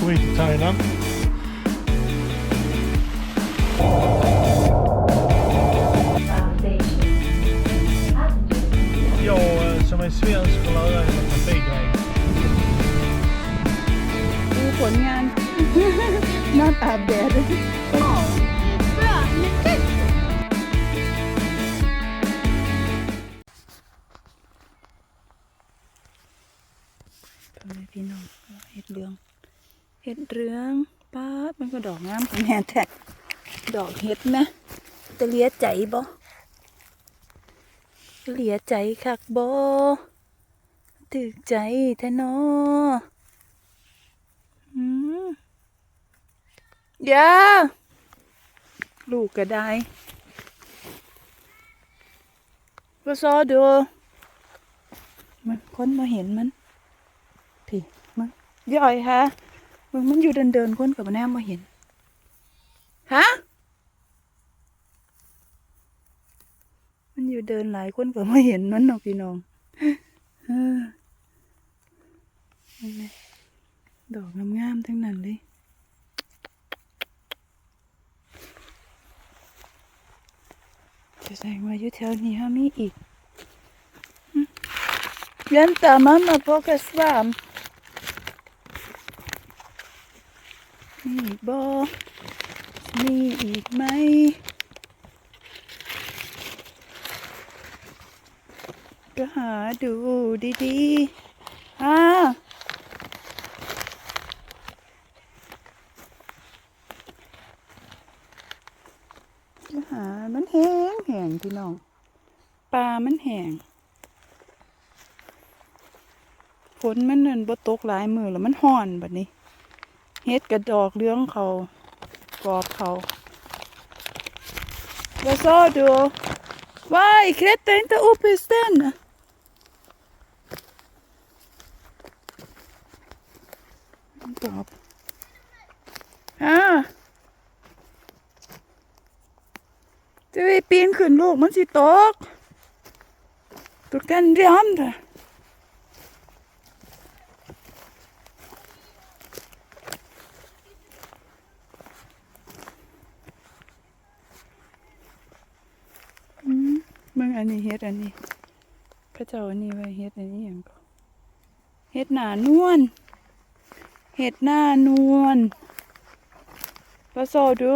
kommer hit till Thailand. Jag eh, som är svensk får lära mig trafikregler. ดูผลงาน นอ รืองป้ามันก็ดอกงามแม่แท้ดอกเห็ดไหมจะเลียใจบ่เลียใจคักบ่ตึกใจแท้นออืมย่าลูกก็ได้ก็ซอดู มันคนมาเห็นมัน พี่มึงย่อยฮะ มึงมันอยู่เดินเดินๆคนกับแนมมาเห็น ฮะ มันอยู่เดินหลายคนกับมาเห็นมันเนาะพี่น้องเออนั่นแหละดอกงามๆทั้งนั้นเลยจะแสดงว่าอยู่แถวนี้ฮะมีอีก Vänta, mamma plockar svamp. มีอีกบ อมีอีกไหม ก็หาดูดีๆอ่าก็หามันแห้งแห้งพี่น้อง ปลามันแห้งฝนมันนั่นบ่ตกหลายมือแล้วมันห่อนแบัดนี้ เฮ็ดกระดอกเลื้องเขากรอบเขาว่าซอดูว้ายเคล็ดแต่งแต่อุปสตันกรอบอ่าจะไปปีนขึ้นลูกมันสิตกตุกกันเรียมเถอะ อืมมึงอันนี้เฮ็ดอันนี้พระเจ้าอันนี้ไว้เฮ็ดอันนี้อย่างก็เฮ็ดหน้านวลเฮ็ดหน้านวลพระโซดู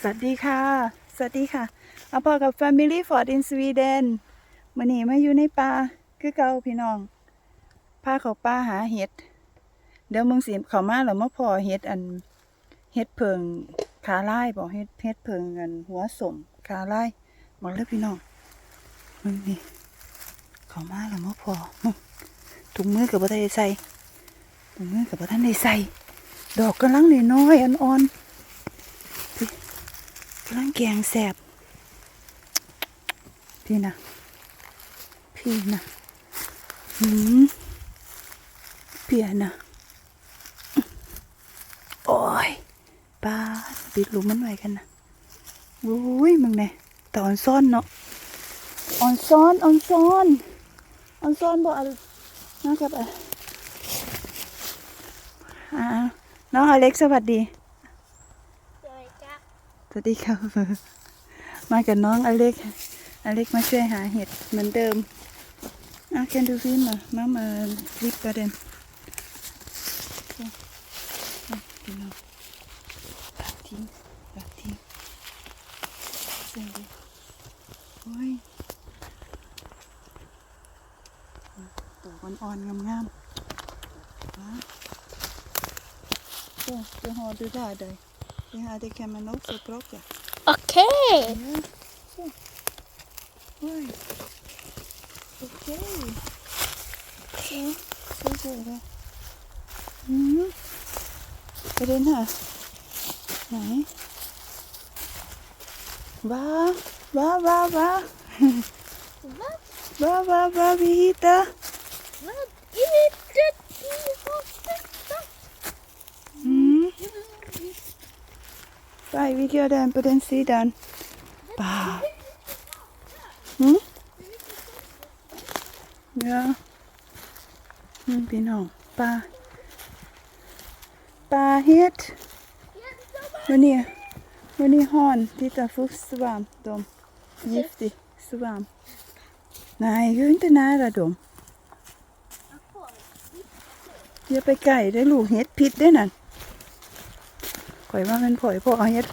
สวัสดีค่ะ สวัสดีค่ะเอาพอกับ Family Ford in Sweden มื้อนี้มาอยู่ในป่าคือเก่าพี่น้องพาเขาป้าหาเห็ด ดี๋ยวมึงสิเขามาแล้วมาพอเห็ดอันเห็ดเพิงขาไลายบอกเห็ดเห็ดเพิงอัน หัวสมขาไลายบอกเลยพี่น้องมึงนี่เขามาแล้วมาพอมึงถุงมือกับบัทันได้ใส่ถุงมือกับบัทันได้ใส่ดอกกำลังน้อยอ่อนๆพี่กำลังแกงแสบพี่นะพี่นะหืมเปียนะโอ้ยป้าด ปิดหลุมมันไว้กันนะโอ้ยมึงเนี่ยตอนซ่อนเนาะออนซ่อนออนซ่อนออนซ่อนบ่เอานะครับอะอ่าน้องอเล็กสวัสดีสวัสดีครับ มากับน้องอเล็ก อเล็กมาช่วยหาเห็ดเหมือนเดิมอะแคนดูฟิล์มมามามาคลิปประเด็น อ่อนๆงามๆนะโอ้จะหอดูได้เลยจะหาได้แค่มันนกสกรกอ่ะ Okej. Oj. Okej. Så, så går det. Mm. Är det den här? Nej. Va? Va, va, va? Vad? Va, va, va, vi hittar? tystnad. Inuti har tystnad. Mm. Right, vi gör den på den sidan. Bah. Mm? Ja. Mm, genau. Bah. Barhet. Hör ni, hör ni han? Titta, fusssvamp. De giftig svamp. Nej, jag är inte nära dem. อย่าไปไก่ได้ลูกเฮ็ดพิษได้นั่นข่อยว่ามันผ่อยพอเฮ็ด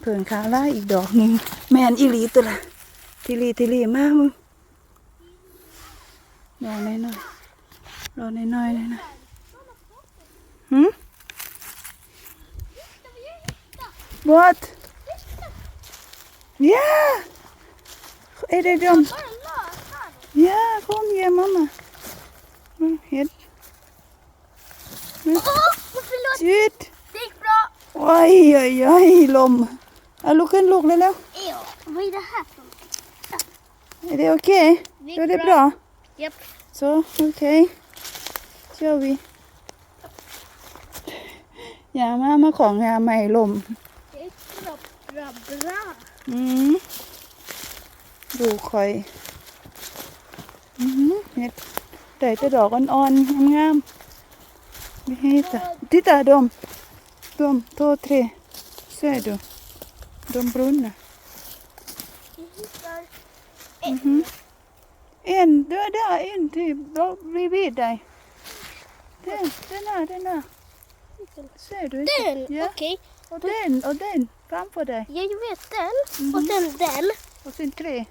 เผื่อขาล่าอีกดอกหนึ่งแมนอีหลีตัวละทีลีทีลีมากมึงรอหน่อยหน่อยรอหน่อยหน่อยนะหืม What? Yeah. เอเ they ม Yeah, come here, Mama. ฮ็ด น่อยหืม What? Ja! Är det de? Ja, kom igen mamma. Mm, Helt Åh, förlåt. ut. Det gick bra. Oj, oj, oj, lom. Ja, look in, look, Lelo. Ew, vad är det här för något? Är det okej? Det Då är det bra. Japp. Så, okej. kör vi. Ja, mamma ของงานใหม่ลม Det gick bra, bra, bra. อืมดูคอยอืมเห็ดแต่จะดอกอ่อนๆงามๆ Vi hittar. Titta de. De två, tre. Ser du? De brunnar. Mm -hmm. En, du är där, en till bredvid dig. Den, den där, den där. Ser du inte? Den, ja. okej. Och den och den framför dig. Ja, jag vet den. Mm -hmm. Och sen den. Och sen tre.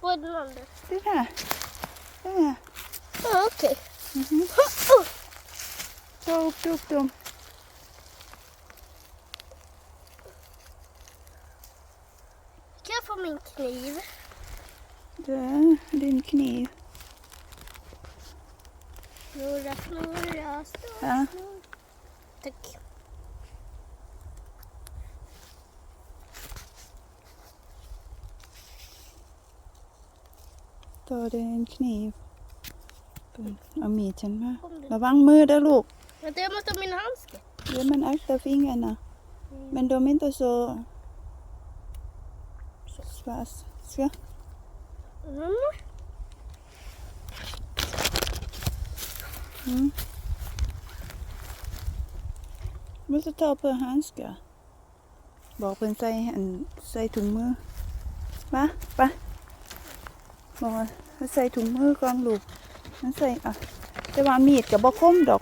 Vad är den andra? Den här. Den här. Ah, okej. Okay. Mm -hmm. upp, upp dem. Kan jag få min kniv? Där, din kniv. Snurra, snurra, snurra. Ja. Tack. Ta dig en kniv. เอามีดฉันมา ระวังมือเด้อลูก Vänta, jag måste ha min handske. Ja, men akta fingrarna. Men de är inte så... Svars. Ska? Mm. Mm. Måste ta på handskar. บอกเพิ่นใส่อันใส่ถุงมือ มาไปบอกว่าให้ใส่ถุงมือก่อนลูกมันใส่อ่ะแต่ว่ามีดกับบ่คมดอก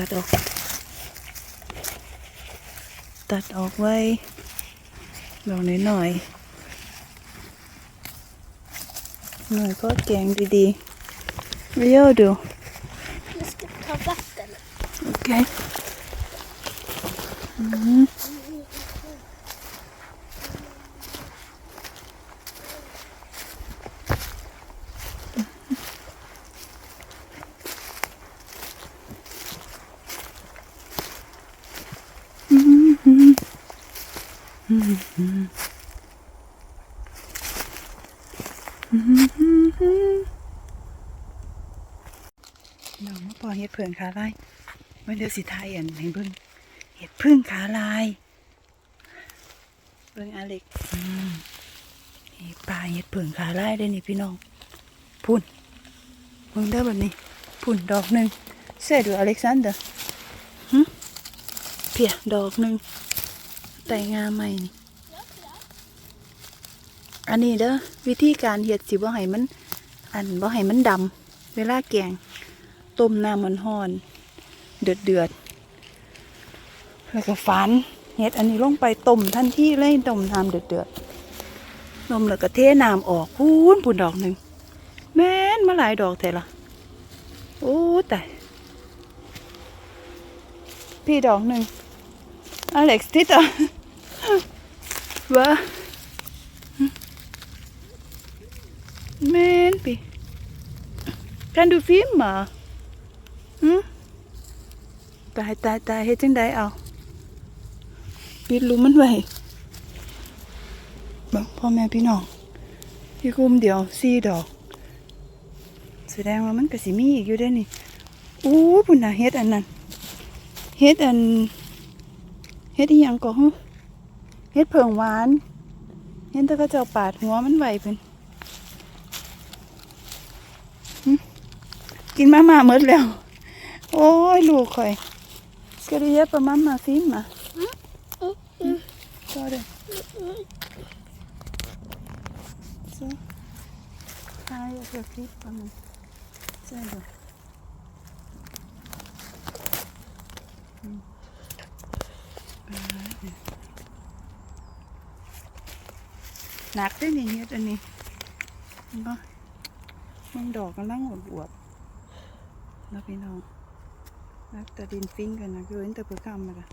ตัดออก ตัดออกไว้ลองหน่อยๆหน่อยก็แกงดีๆเลี้ยวดู มาปอเห็ดเผิงขาลายไม่เลือกสิทายอันให้เบิ่งเห็ดพึ่งขาลาย เบิ่งอาเล็กนี่ปลาเห็ดเผิงขาลายได้นี่พี่น้องพุ่นเบิ่งได้อแบบนี้พุ่นดอกหนึ่งเสียดูอเล็กซานเดอร์หึเพียดอกหนึ่งแต่งามใหม่นี่อันนี้เด้อวิธีการเฮ็ดสิบ่ให้มัน อันบ่ให้มันดำเวลาแกง ต้มน้ำมันห่อน เดือดเดือดๆแล้วก็ฟันเฮ็ดอันนี้ลงไปต้มทันทีเลยต้มน้ำเดือดเดือดๆต้มแล้วก็เทน้ำออกพูนพูนดอกหนึ่งแม่นมาหลายดอกแท้ละโอ้แตายพี่ดอกหนึ่งอเล็กซ์ติดอะว่าแม่นปิกันดูฟิล์มเหรอหืม ตายตายตายเฮ็ดจังไดเอา ปิดลุมมันไว้บิ่งพ่อแม่พี่น้องที่คุมเดียวสี่ดอก แสดงว่ามันก็สิมีอีกอยู่เด้นี่อู้พุ่นน่ะเฮ็ดอันนั้นเฮ็ดอันเฮ็ดอีหยังก็ฮึเฮ็ดเผิงหวานเห็นแต่เขาเจ้าปาดหัวมันไหวเพิ่นกินมาม่าหมดแล้ว โอ้ย ลูกข่อย สกรียปะมัมมาฟิมมาก็ได้ Så. Här, jag ska klippa nu. Så då. Mm. หนักด้วยนี่เฮ็ดอันนี้เห็ นปะมันดอกกำลังอวบอวบๆแล้วพี่น้องนักแต่ดินฟิ้งกันนะคือเห็นแต่เพื่อกำมาละ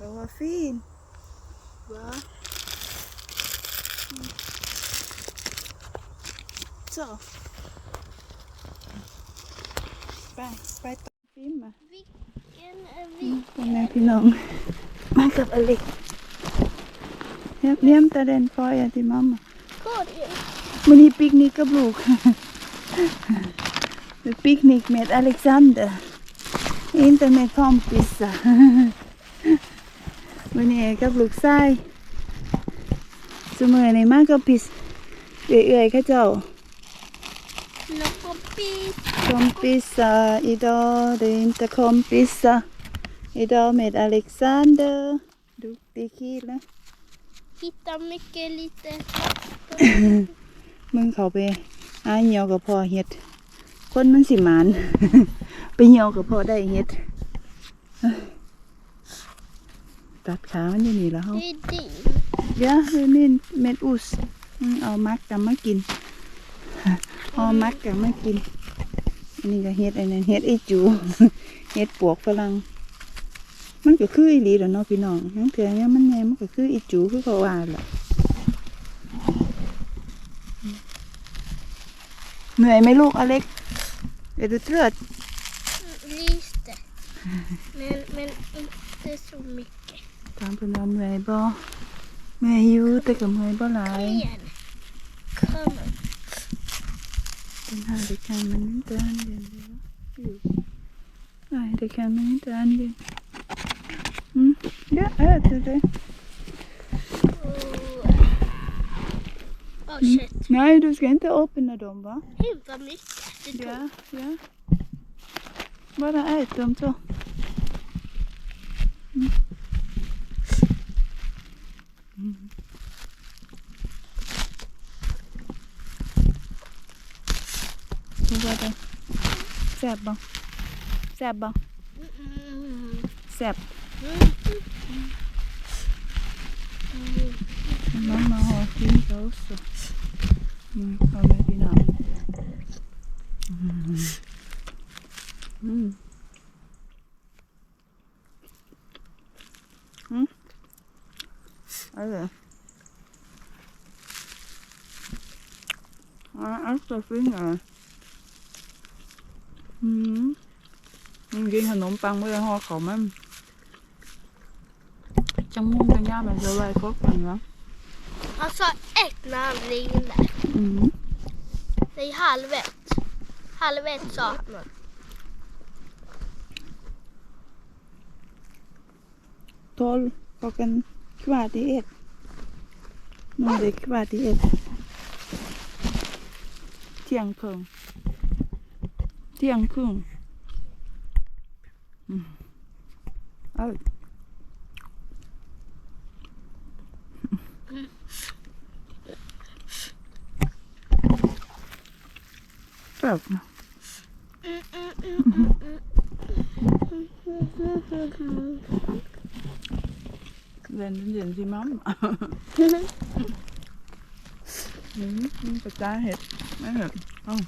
Chlorophyll. Ja. Hm. So. Bye. Bye. Filmen. Wie gehen wir? Wie lang? Ich hab alle. Ja, nimmt er den Feuer, die Mama. Gut, ja. Meine Picknickabflug. Mit Picknick mit Alexander. Internet vom Pisser. ปะอื้อหือเราไม่โหดอะอุ้ยขาแข็งหมดยางขับเลยแปลว่าฟีนวะเจ้าไปไปต่อฟิล์มมา Vilken är พ่อแม่พี่น้องมากับอเล็กเนียมเนียมตาเดนฟอยอะที่มัมมา villkor? วันนี้ปิกนิกกับลูกไปปิกนิก med Alexander inte med kompisar วันนี้กับลูกชายสมัยในมากกับพิสเอื่อยๆเข้าเจ้า No kompis. kompisar idag det är inte kompisar idag med Alexander duktig kille Hitta mycket lite. มึงเขาไปหาเหี่ยวกับพ่อเฮ็ด คนมันสิหมาน ไปเหี่ยวกับพ่อได้เฮ็ด ตัดขามันอยู่นี่แล้วเฮา Det är din. เดี๋ยวเฮ้ยนี่เม็ดอุสอืมเอามักกับมากินเอามักกับมากินอันนี้ก็เฮ็ดอันนั้นเฮ็ดไอจูเฮ็ดปวกฝรั่งมันก็คืออีหลีแหล้วเนาะพี่น้องทั้งเถื่อเนี่ยมันแหน่มันก็คืออีจูคือเขาว่าแหละเหนื่อยไหมลูกอเล็กเดี๋ยวดูเลือด Lite. Men, men inte så เพิ่นว่าเมื่อยบ่เมื่อยอยู่แต่ก็เมื่อยบ่หลาย Igen. Kom. Den här det kan man inte använda. va? Jo. Nej, det kan man inte använda. Mm. Ja, äter det. Åh, oh, shit. Nej, du ska inte öppna dem va? Gud vad mycket. Det tog. Ja, ja. Bara ät dem så. Mm. Mm. Hur var det? Säbba. Säbba. Mm. Säbb. Mm. Uhum. Seba. seba, seba, seba. Mama holding those. Mm, already now. Mm-hmm. Á, ớt phía ngờ Nhưng ghi hình nộm tăng với hoa khổng em Trong môn cái nhà mình giờ lại có bằng lắm Han sa ett namnringel där. Mm. Det är ừ. halv ett. Halv ett sa man. Tolv, klockan kvart i ett. Nu är det kvart i ett. เที่ยงครึ่งเที่ยงครึ่งอืมเอ้ย แบบเรียนเรียนสิมัมอืมมันจะกล้าเห็ดไม่เห็ด Är det? Ja,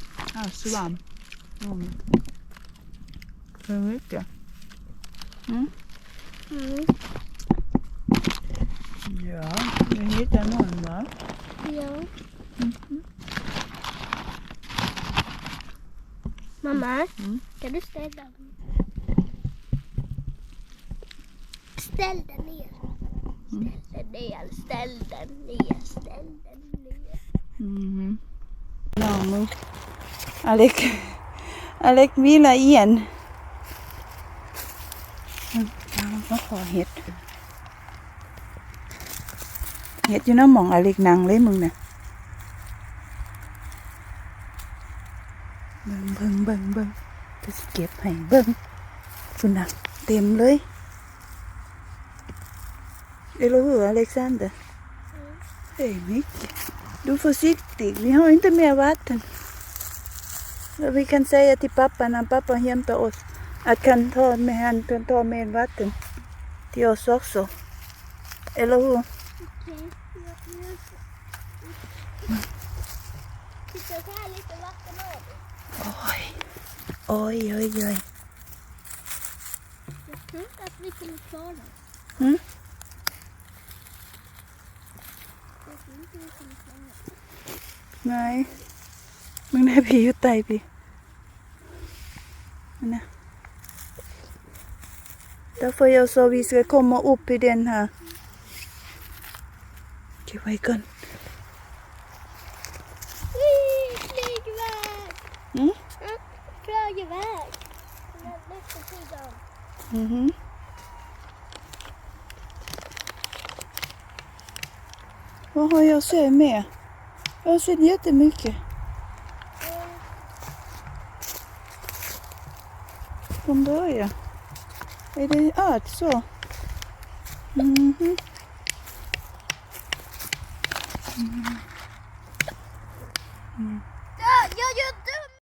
vaan. Mm. Se on nyt ja. Mm? Mm. Joo, niin niitä noin vaan. Joo. Mm-hmm. Mamma, mm. kan du ställa den? Ställ den ner. Ställ den ner, ställ den ner, ställ den ner. Mm. Mhm. Någon nu. Alec. Alec vilar igen. Mm, Ja, vad har het? เห็ดอยู่น้ำหมองอเล็กนังเลยมึงน่ะเบิ่งเบิ่งเบิ่งเบิ่งจะสิเก็บให้เบิ่งฝุ่นน่ะเต็มเลยเอโลหืออเล็กซานเดอร์ Hej mycket. Du är försiktig, vi har inte mer vatten. Så Vi kan säga till pappa när pappa hämtar oss att kan ta med han kan ta med vatten till oss också. Eller hur? Okej, jag Titta, så här lite vatten har vi. Oj, oj, oj, oj. Jag tror inte att vi kommer klara oss. Mm. Jag tror inte vi kommer klara oss. ไงมึงได้ผีอยู่ไตพี่นะ Därför jag sa vi ska komma upp i den här. Okej, vad är gun? Flyg iväg! Mm? Flög iväg. Mm -hmm. Vad har jag att säga med? Jag har sett jättemycket. Från början. Är det ört så? Mhm. Ja, jag